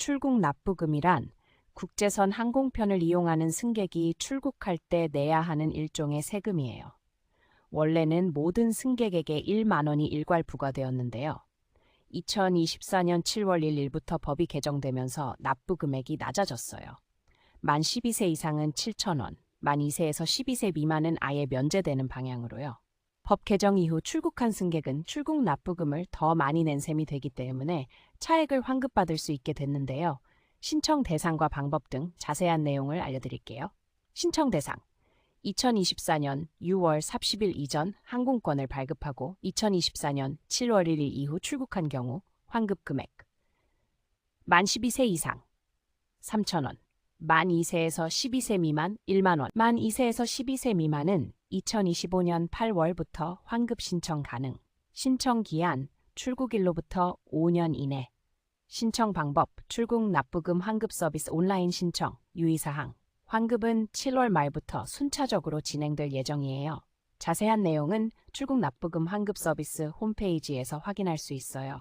출국 납부금이란 국제선 항공편을 이용하는 승객이 출국할 때 내야 하는 일종의 세금이에요. 원래는 모든 승객에게 1만 원이 일괄 부과되었는데요. 2024년 7월 1일부터 법이 개정되면서 납부 금액이 낮아졌어요. 만 12세 이상은 7,000원, 만 2세에서 12세 미만은 아예 면제되는 방향으로요. 법 개정 이후 출국한 승객은 출국 납부금을 더 많이 낸 셈이 되기 때문에 차액을 환급받을 수 있게 됐는데요. 신청 대상과 방법 등 자세한 내용을 알려드릴게요. 신청 대상 2024년 6월 30일 이전 항공권을 발급하고 2024년 7월 1일 이후 출국한 경우 환급 금액 만 12세 이상 3,000원 만 2세에서 12세 미만 1만 원, 만 2세에서 12세 미만은 2025년 8월부터 환급 신청 가능. 신청 기한 출국일로부터 5년 이내. 신청 방법 출국 납부금 환급 서비스 온라인 신청 유의사항 환급은 7월 말부터 순차적으로 진행될 예정이에요. 자세한 내용은 출국 납부금 환급 서비스 홈페이지에서 확인할 수 있어요.